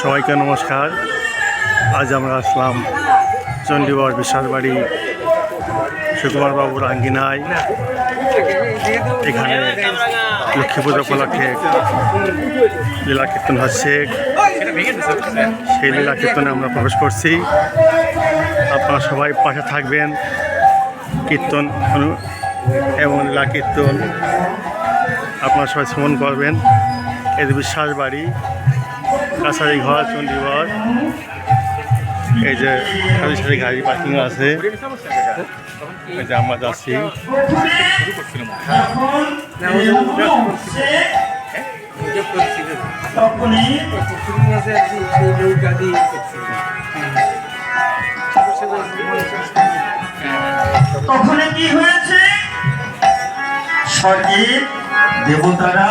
সবাইকে নমস্কার। আজ আমরা আসলাম চণ্ডীগড় বিশাল বাড়ি সুকুমার বাবুর আঙ্গিনায়। এখানে লক্ষ্মী পুজো উপলক্ষে লীলা কীর্তন হচ্ছে। সেই লীলা কীর্তনে আমরা প্রবেশ করছি। আপনারা সবাই পাশে থাকবেন। কীর্তন এবং লীলা কীর্তন আপনারা সবাই শ্রমণ করবেন। এদের বিশ্বাস বাড়ি কাছারি ঘর চণ্ডীগড় এই যে সারি গাড়ি পার্কিং আছে। এই যে আমরা যাচ্ছি। তখন কি হয়েছে? স্বর্গের দেবতারা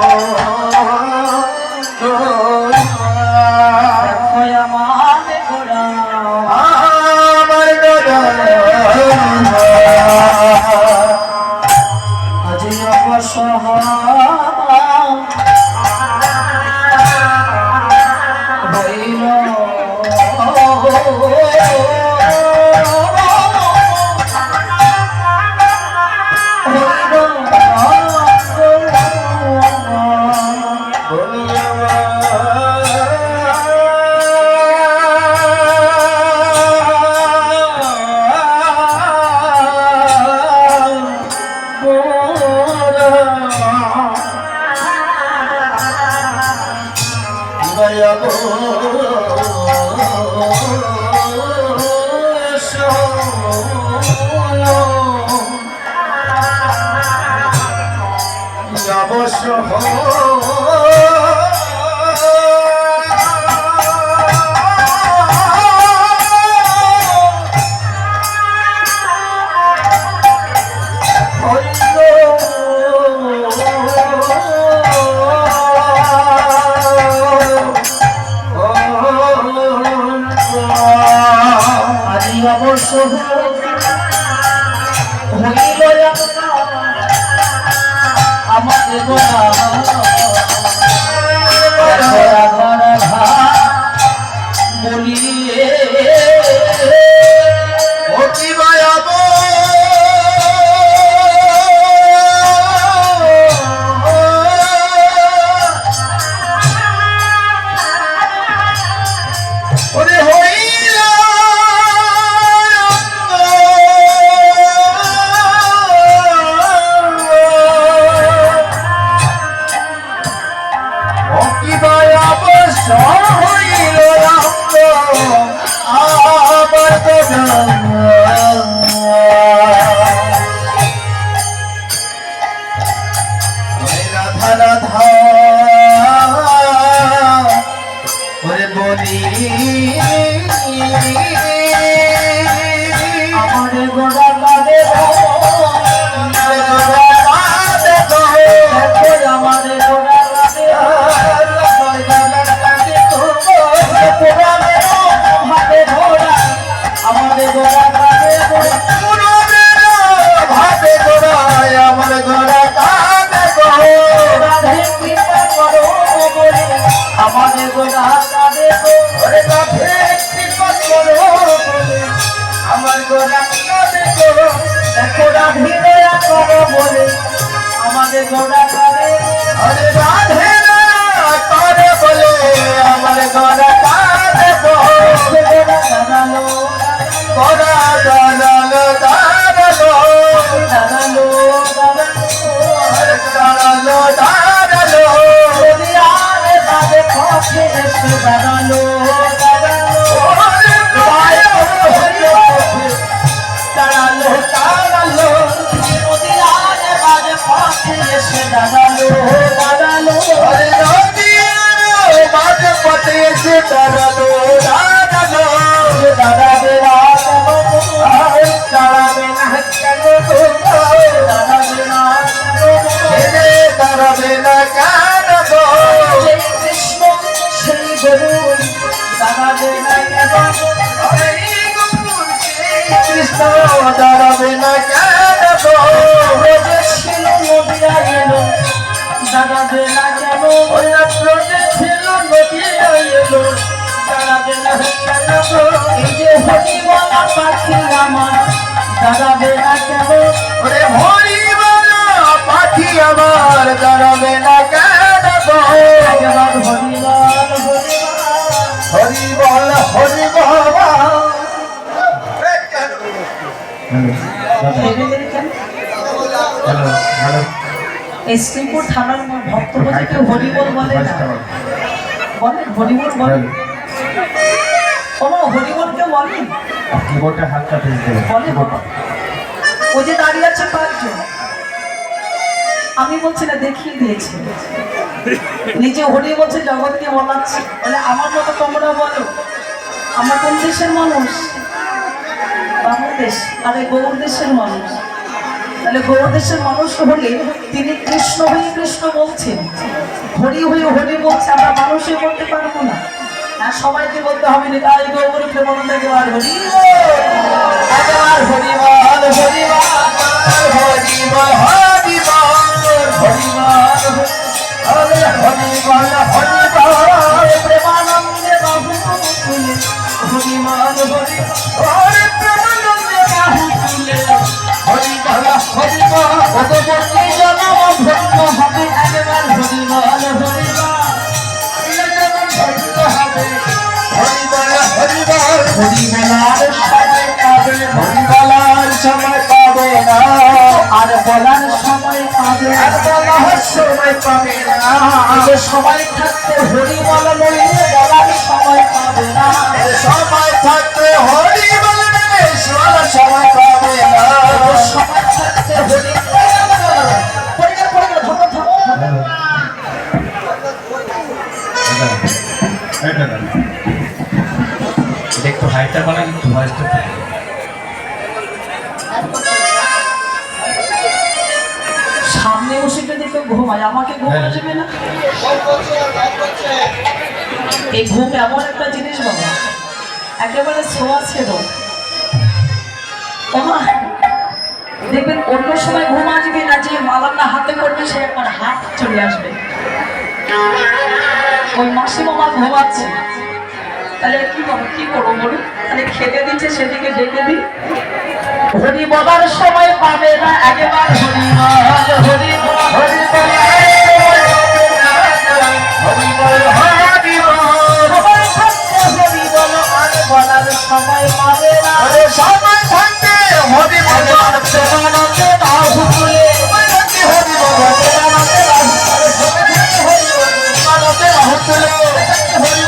Oh, আজি ওরে হইল গোড়া কাঁদে আরে রাধে করে বলে আমার ঘোড়া কাঁদে গোড়া দাঁড়াল ঘোড়া দাঁড়াল দাঁড়াল দাঁড়াল দাঁড়াল দাঁড়াল দাঁড়াল দাঁড়াল Dada, Dada, Dada, Dada, Dada, দাঁড়াবে না কেন ওরে পাখি আমার দাঁড়াবে না কেন হরি বল হরি এই শ্রীপুর থানার ভক্তপতি কেউ হরিবল বলে না। বলেন, হরিবল বলেন কোনো হরিবল কেউ বলেন হাতটা বলে ও যে দাঁড়িয়ে আছে পাঁচজন আমি বলছি না দেখিয়ে দিয়েছি। নিজে হরি বলছে জগৎকে বলাচ্ছে। তাহলে আমার মতো তোমরা বলো আমরা কোন দেশের মানুষ? বাংলাদেশ। আরে গৌর দেশের মানুষ। তাহলে গৌর দেশের মানুষ হলে তিনি কৃষ্ণ হয়ে কৃষ্ণ বলছেন। হরি হয়ে হরি বলছে আমরা মানুষে বলতে পারব না। আর সবাইকে বলতে হবে না তাই গৌর প্রেমানন্দ একেবার হরি বল। একেবার হরি বল হরি বল হরি বল হরি বল হরি বল হরি বল হরি বল প্রেমানন্দে বাহু তুলে হরি বল হরি হরি প্রেমানন্দে বাহু তুলে হরি বল হরি বল ভগবতী জনম ধন্য হবে একবার হরি বল হরিবেলার সময় পাবে হরিবেলার সময় পাবে না আর বলার সময় পাবে আর বলার সময় পাবে না যে সময় থাকতে হরি বলা বলার সময় পাবে না সময় থাকতে হরি বলবে সময় পাবে না Thank you. সাইটটা কথা কিন্তু ভয়েসটা থাকে। সামনে বসে যদি কেউ ঘুমায় আমাকে ঘুমানো যাবে হ্যাঁ। না। এই ঘুম এমন একটা জিনিস বাবা একেবারে ছোঁয়া ছিল দেখবেন অন্য সময় ঘুম আসবে না যে মালাটা হাতে করবে সে একবার হাত চলে আসবে। ওই মাসিমামা ঘুমাচ্ছে। তাহলে কি করব কি করব বলুন? তাহলে খেতে দিচ্ছে সেদিকে ডেকে দিই। হরি বলার সময় পাবে না একেবারে। হরি সময় পাবে না। থাকতে হরি হরি হরি বাহু হরি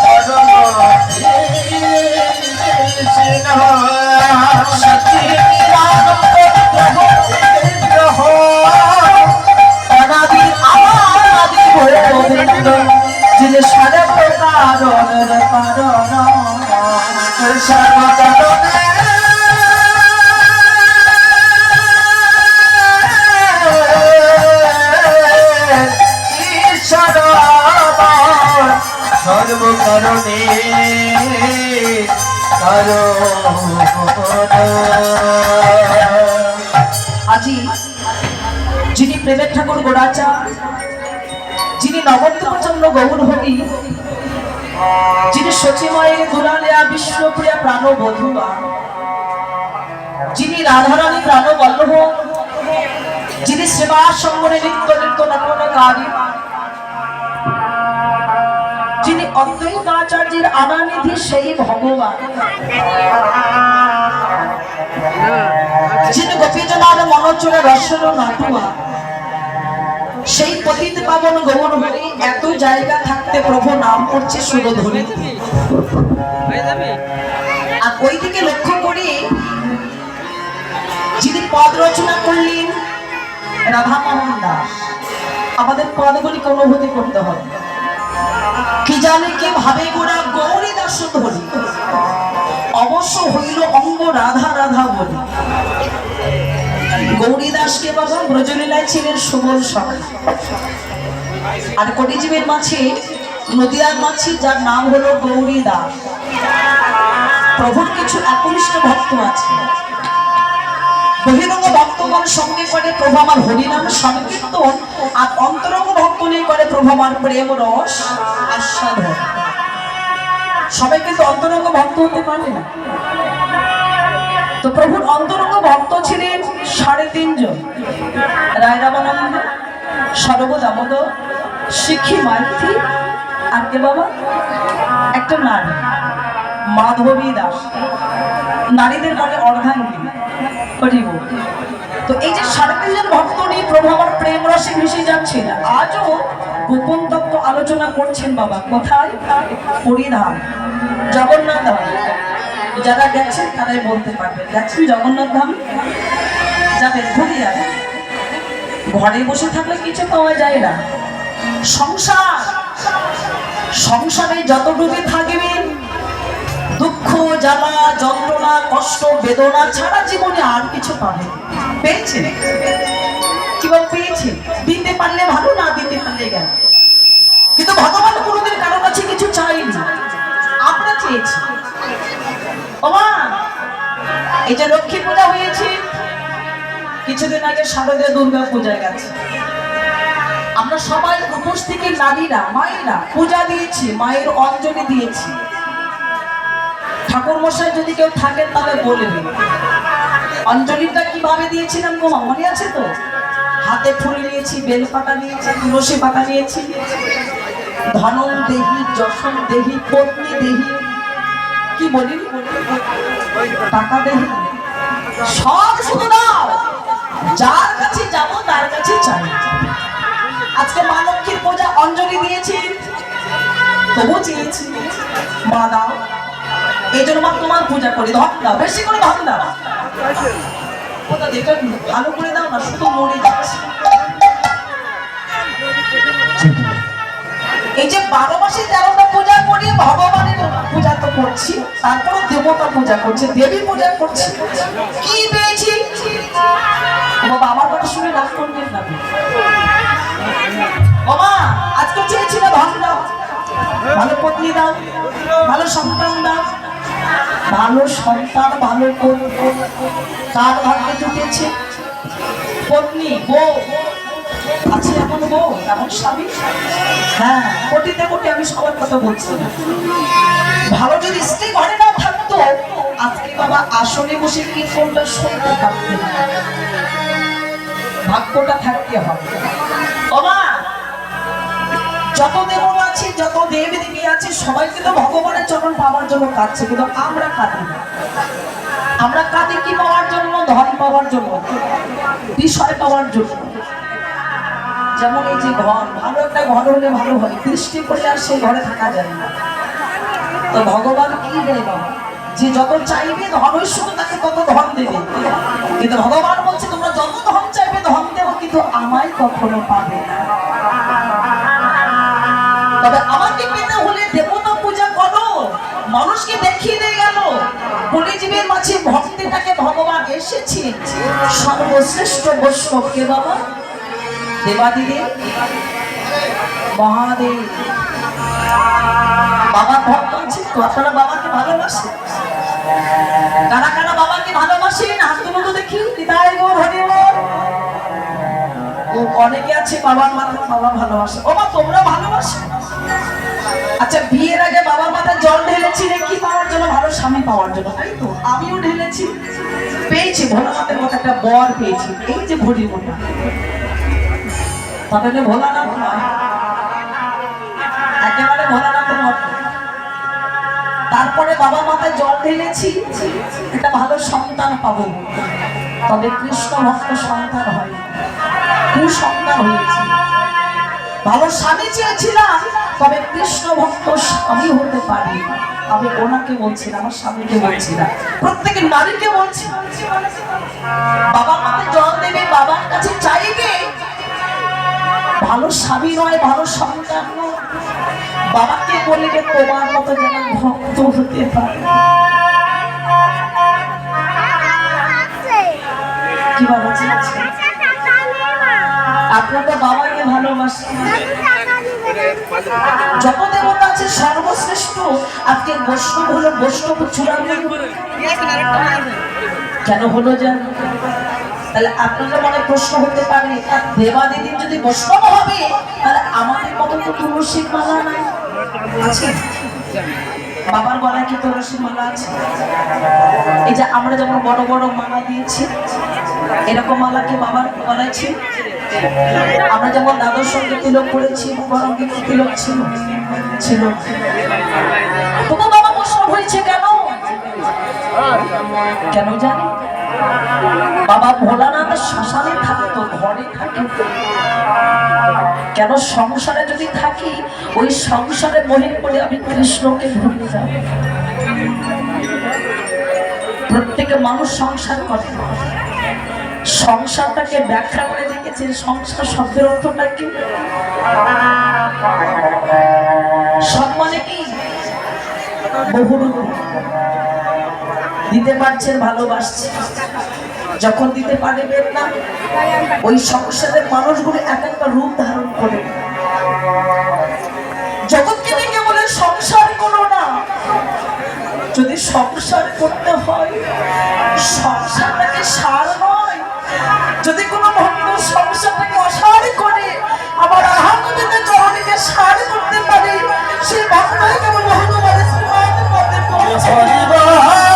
নবদ্য প্রচণ্ড গৌর ভগী যিনি সচিমায়ের দুলালিয়া বিশ্বপ্রিয়া প্রাণ বধুয়া যিনি রাধারানী প্রাণ বল্লভ যিনি সেবা সঙ্গনে নিত্য নিত্য নটনকারী যিনি অদ্বৈত আচার্যের আনানিধি সেই ভগবান। যিনি গোপীজনার মনোচরে রসর নাটুয়া। সেই পতিত পাবন গৌর হরি এত জায়গা থাকতে প্রভু নাম করছে সুরধরি আর ওইদিকে লক্ষ্য করি, যিনি পদ রচনা করলেন, রাধা মোহন দাস। আমাদের পদগুলিকে অনুভূতি করতে হবে। কি জানে কে ভাবে গোড়া গৌরী দাস ধরি অবশ্য হইল অঙ্গ রাধা রাধা বলি। গৌরী দাসকে বাবা ব্রজলীলায় ছিলেন সুবল সখা। আর কটিজীবের মাঝে নদিয়ার মাঝে যার নাম হলো গৌরী দাস প্রভুর কিছু একনিষ্ঠ ভক্ত আছে। বহিরঙ্গ ভক্তগণ সঙ্গে করে প্রভু হরিনাম সংকীর্তন, আর অন্তরঙ্গ ভক্ত নিয়ে করে প্রভু আমার প্রেম রস আস্বাদন। সবাই কিন্তু অন্তরঙ্গ ভক্ত হতে পারে না। তো প্রভুর অন্তরঙ্গ ভক্ত ছিলেন সাড়ে তিনজন। রায়রামানন্দ সর্বদামোদর শিক্ষী মাইথি আর কে বাবা? একটা নারী, মাধবী দাস। নারীদের মানে অর্ধাঙ্গিনী, হরিব। তো এই যে সাড়ে তিনজন ভক্ত নিয়ে প্রভু আমার প্রেম রসে মিশে যাচ্ছেন, আজও গোপন তত্ত্ব আলোচনা করছেন বাবা। কোথায়? পরিধান জগন্নাথ যারা গেছেন তারাই বলতে পারবেন গেছেন জগন্নাথ ধাম যাবেন ঘুরে যাবেন ঘরে বসে থাকলে কিছু পাওয়া যায় না। সংসার, সংসারে যত ডুবে থাকবেন দুঃখ, জ্বালা, যন্ত্রণা, কষ্ট, বেদনা ছাড়া জীবনে আর কিছু পাবে পেয়েছেন কিংবা পেয়েছেন দিতে পারলে ভালো, না দিতে পারলে গেল। কিন্তু ভগবান ওমা, এই যে লক্ষ্মী পূজা হয়েছে, কিছুদিন আগে শারদীয় দুর্গা পূজা গেছে। আমরা সবাই উপোস থেকে নারীরা, মায়েরা পূজা দিয়েছি, মায়ের অঞ্জলি দিয়েছি। ঠাকুর মশাই যদি কেউ থাকেন তাহলে বলবেন অঞ্জলিটা কীভাবে দিয়েছিলাম গোমা মনে আছে তো? হাতে ফুল নিয়েছি বেল পাতা নিয়েছি, তুলসী পাতা নিয়েছি। ধনম দেহি যশন দেহি, পত্নী দেহি। কি বলি? টাকা দেহি সব শুধু দাও যার কাছে যাব, তার কাছে চাই। আজকে মা লক্ষ্মীর পূজা অঞ্জলি দিয়েছি। তবু চেয়েছি। মা, দাও। এই জন্য মা তোমার পূজা করি। ধন দাও, বেশি করে ধন দাও। ওটা দেখে ভালো করে দাও না, শুধু মরে যাচ্ছে। বারো মাসে তেরোটা পূজা করি ভগবানের পূজা তো করছি তারপর দেবতা পূজা করছি, দেবী পূজা করছি। কি পেয়েছি? বাবা, আমার কথা শুনে রাগ করবেন না। বাবা, আজকে চেয়েছিল ধন দাও ভালো পত্নী দাও, ভালো সন্তান দাও। ভালো সন্তান, ভালো কোন কার ভাগ্যে জুটেছে? পত্নী, বউ। আছে এমন বউ, এমন স্বামী? হ্যাঁ কোটিতে কোটি আমি সবার কথা বলছি। ভালো যদি স্ত্রী ঘরে না থাকতো, আজকে বাবা আসনে বসে কীর্তনটা শুনতে ভাগ্যটা থাকতে হবে। বাবা যত দেবতা আছে, যত দেব দেবী আছে সবাই কিন্তু ভগবানের চরণ পাওয়ার জন্য কাঁদছে, কিন্তু আমরা কাঁদি না। আমরা কাঁদি কি পাওয়ার জন্য? ধন পাওয়ার জন্য, বিষয় পাওয়ার জন্য। যেমন এই যে ঘর, ভালো একটা ঘর হলে ভালো হয়, বৃষ্টি পড়লে আর সেই ঘরে থাকা যায় না। তো ভগবান কি দেয় বাবা? যে যত চাইবে ধন ঐশ্বর্য তাকে তত ধন দেবে। কিন্তু ভগবান বলছে, তোমরা যত ধন চাইবে, ধন দেবো, কিন্তু আমায় কখনো পাবে তবে আমাকে পেতে হলে দেবতা পূজা করো। মানুষকে দেখিয়ে দিয়ে গেল। কলিজীবের মাঝে ভক্তিটাকে ভগবান এসেছে। সর্বশ্রেষ্ঠ বৈষ্ণবকে বাবা। দেবাদিদেব মহাদেব বাবা ভক্ত আছে, তো বাবাকে ভালোবাসে কারা কারা বাবাকে ভালোবাসেন? হাত তুলো দেখি। হৃদয় গো হরি ও অনেকে আছে, বাবার মাথা, বাবা ভালোবাসে। ও মা, তোমরা ভালোবাসো? আচ্ছা বিয়ের আগে বাবার মাথায় জল ঢেলেছিলে কি পাওয়ার জন্য? ভালো স্বামী পাওয়ার জন্য, তাই তো? আমিও ঢেলেছি। পেয়েছি, ভোলানাথের মতো একটা বর পেয়েছি। এই যে ভরি মোটা তাহলে ভোলানাথ নয় একেবারে ভোলানাথের মতো তারপরে বাবা মাথায় জল ঢেলেছি, একটা ভালো সন্তান পাবো। তবে কৃষ্ণ ভক্ত সন্তান হয় কুসন্তান হয়েছে। ভালো স্বামী চেয়েছিলাম, তবে কৃষ্ণ ভক্ত স্বামী হতে পারি আমি ওনাকে বলছি না আমার স্বামীকে বলছি না প্রত্যেকের নারীকে বলছি। বাবা মাথায় জল দেবে, বাবার কাছে চাইবে ভালো স্বামী নয়, ভালো সন্তান নয় বাবাকে বলিবে তোমার মতো যেন ভক্ত হতে পারে। কি বাবা চেয়েছে আপনার তো বাবাকে ভালোবাসেন যত দেবতা আছে সর্বশ্রেষ্ঠ। আজকে বৈষ্ণব হলো বৈষ্ণব চূড়ামণি কেন হলো যেন? তাহলে আপনাদের মনে প্রশ্ন হতে পারে। দেবাদিদিন যদি বৈষ্ণব হবে, তাহলে আমাদের মতো তো তুলসীর মালা নাই? আছে? বাবার গলায় কি তুলসীর মালা আছে? এই যে আমরা যেমন বড় বড় মালা দিয়েছি, এরকম মালা কি বাবার গলায় ছিল? আমরা যেমন দাদুর সঙ্গে তিলক করেছি বাবার সঙ্গে তিলক ছিল ছিল। তবু বাবা বৈষ্ণব হয়েছে কেন? কেন জানি? বাবা ভোলানাথ শ্মশানে থাকতো, ঘরে থাকে। কেন সংসারে যদি থাকি, ওই সংসারে মহিল বলে আমি কৃষ্ণকে ভুলে যাব প্রত্যেকে মানুষ সংসার করে। সংসারটাকে ব্যাখ্যা করে দেখেছে সংসার শব্দের অর্থটা কি? সম্মানে কি? বহুরূপ। দিতে পারছেন ভালোবাসছে যখন দিতে পারবেন না, ওই সংসারের মানুষগুলো এক একটা রূপ ধারণ করে জগৎকে ডেকে বলে, সংসার করো না। যদি সংসার করতে হয়, সংসারটাকে সার নয়। যদি কোনো ভক্ত সংসারটাকে অসার করে, আবার আহামদের চরণীকে সার করতে পারে, সেই ভক্তকে কেবল ভগবানের শ্রীমতের মধ্যে পৌঁছে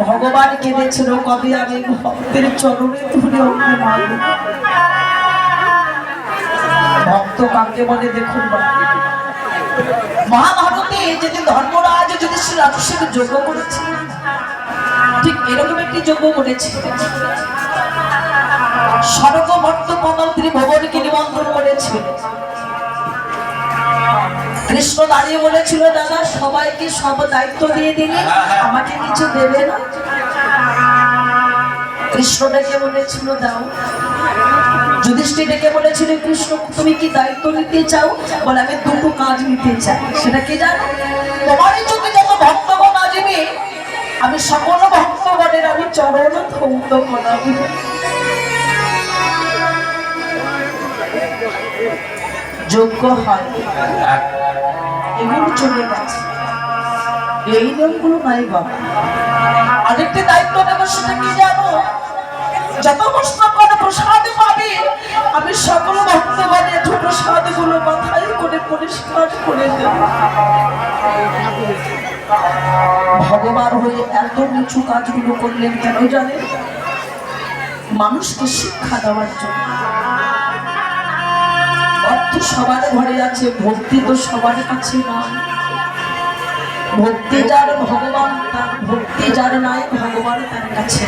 ভগবান কেঁদেছিল কবে আমি ভক্তের চরণে ধরে ভক্ত কাকে বলে দেখুন। মহাভারতে যেদিন ধর্মরাজ, যদি শ্রী রাজস্বকে যোগ্য করেছিলেন ঠিক এরকম একটি যোগ্য করেছিল স্বর্গভট্ট কমল ত্রিভুবনকে নিমন্ত্রণ করেছিল কৃষ্ণ দাঁড়িয়ে বলেছিল দাদা সবাইকে সব দায়িত্ব দিয়ে দিলে আমাকে কিছু দেবে না? কৃষ্ণ ডেকে বলেছিল দাও। যুধিষ্ঠির ডেকে বলেছিল কৃষ্ণ তুমি কি দায়িত্ব নিতে চাও? বলে আমি দুটো কাজ নিতে চাই। সেটা কি জানো? তোমারই চোখে যত ভক্তগণ আসবে আমি সকল ভক্তগণের আমি চরণ ধৌত করাবো। যোগ্য হয়। এগুলো চলে গেছে। এই নিয়মগুলো নাই বাবা। আরেকটি দায়িত্ব সেটা কি জানো? যত কষ্ট করে প্রসাদ পাবে, আমি সকল ভক্তগণের প্রসাদগুলো মাথায় করে পরিষ্কার করে দেব। ভগবান হয়ে এত নিচু কাজগুলো করলেন কেন জানেন? মানুষকে শিক্ষা দেওয়ার জন্য। অর্থ সবার ঘরে আছে ভক্তি তো সবার কাছে নয় ভক্তি যার ভগবান, তার ভক্তি যার নাই, ভগবান তার কাছে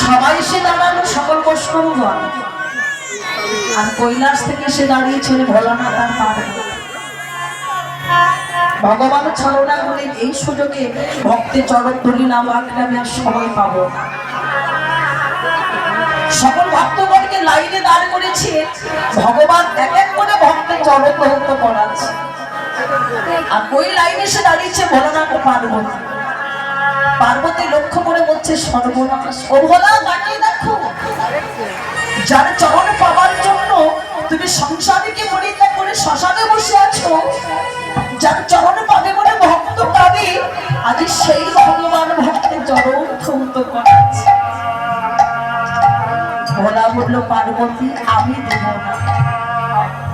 সবাই সে দাঁড়ানো সকল বৈষ্ণবগণ। আর কৈলাস থেকে সে দাঁড়িয়েছিল ভোলানাথ আর পারবে ভগবান ছলনা করে এই সুযোগে ভক্তি চরণ তুলি নাম আমি আর সময় পাবো না। সকল ভক্তগণকে লাইনে দাঁড় করেছে, ভগবান এক এক করে ভক্তের চরণ গ্রহণ করাচ্ছে। আর ওই লাইনে সে দাঁড়িয়েছে ভোলানাথ পার্বতী। পার্বতী লক্ষ্য করে বলছে, সর্বনাশ। যার চরণ পাওয়ার জন্য তুমি সংসারীকে পরিত্যাগ করে শ্মশানে বসে আছো, যার চরণ পাবে বলে ভক্ত পাবে, আজ সেই ভগবান ভক্তের চরণ করাচ্ছে। ভোলা বলল পার্বতী আমি দেব না।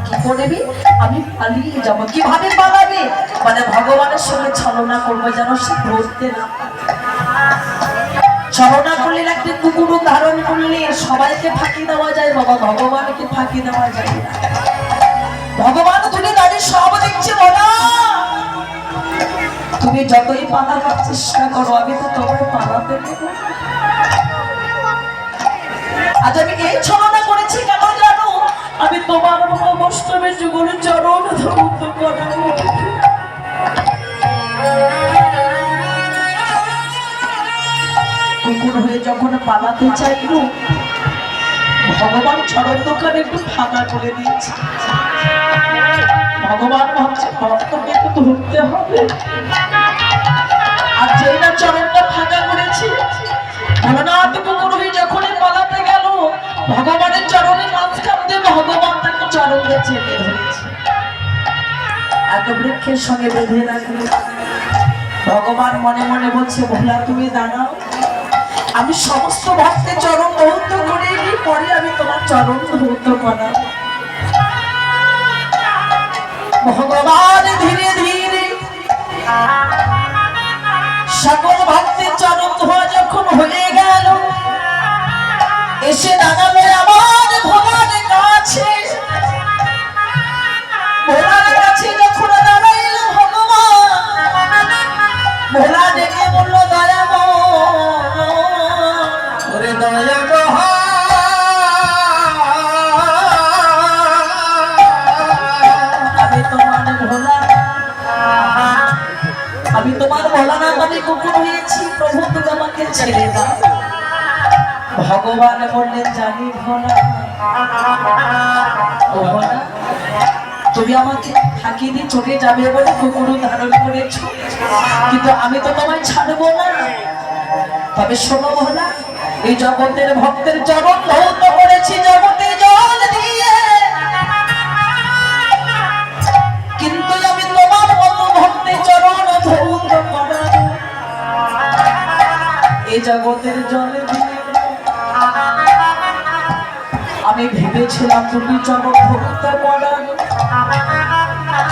কি করবি আমি পালিয়ে যাব। কীভাবে পালাবে? মানে ভগবানের সঙ্গে ছলনা করব যেন সে ধরতে না ছলনা করলে একটি কুকুর ধারণ করলে সবাইকে ফাঁকি দেওয়া যায়, বাবা ভগবানকে ফাঁকি দেওয়া যায় না। ভগবান তুমি দাঁড়িয়ে সব দেখছে বলা তুমি যতই পালাবার চেষ্টা করো আমি তো তোমার পালাতে দেব। আজ আমি এই ছলনা করেছি কেন জানো? আমি তোমার বৈষ্ণবের যুগল চরণ ধৌত করাবো কুকুর হয়ে যখন পালাতে চাইল ভগবান চরণ দোকান একটু ফাঁকা করে দিয়েছে। ভগবান ভাবছে, ভক্তকে তো ধরতে হবে। আর যেই না চরণটা ফাঁকা করেছে কুকুর দিয়ে চেপে ধরেছে। এত বৃক্ষের সঙ্গে বেঁধে রাখল ভগবান মনে মনে বলছে ভোলা তুমি দাঁড়াও। আমি সমস্ত ভক্তের চরণ ধৌত করে নিই, পরে আমি তোমার চরণ ধৌত করাবো। ভগবান ধীরে ধীরে সকল ভক্তের চরণ ধোয়া যখন হয়ে গেল এসে দাঁড়াবে আমার ভোলার কাছে। ভোলার ভোলা বলল দয়াম ওরে দয়াম আমি তোমার ভোলা আমি তোমার ভোলানাথ আমি কুকুর হয়েছি, প্রভু তুমি আমাকে ছেড়ে দাও। ভগবান বললেন, জানি ভোলা ভোলা তুমি আমাকে ফাঁকি দিয়ে চলে যাবে বলে কুকুর ধারণ করেছ। কিন্তু আমি তো তোমায় ছাড়বো না। তবে শোনো ভোলা এই জগতের ভক্তের চরণ ধৌত করেছি জগতে জল দিয়ে। কিন্তু আমি তোমার মতো ভক্তের চরণ করাবো এই জগতের জলে দিয়ে। আমি ভেবেছিলাম তুমি জগৎ ভক্ত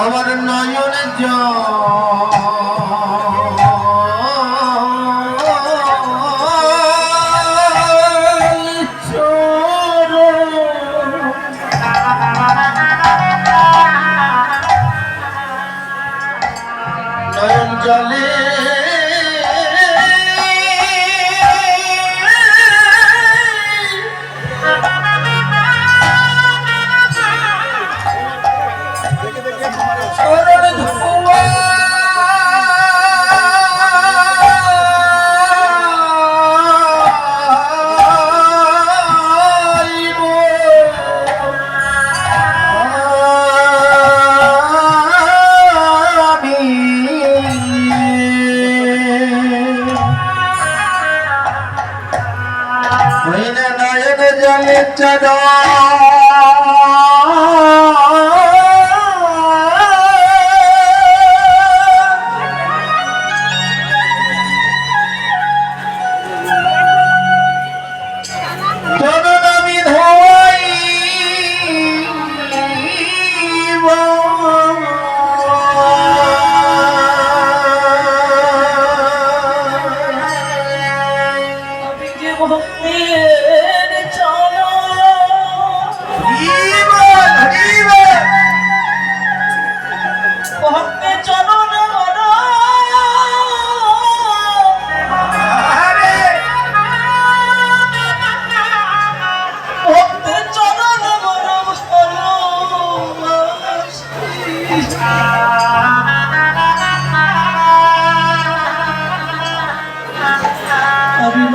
আমার নয়নের জল ஜனிச்சதோ?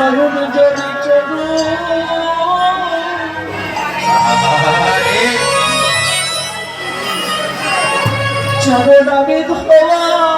নয়ন জড়ি চরণ চরণ আমি ধোয়া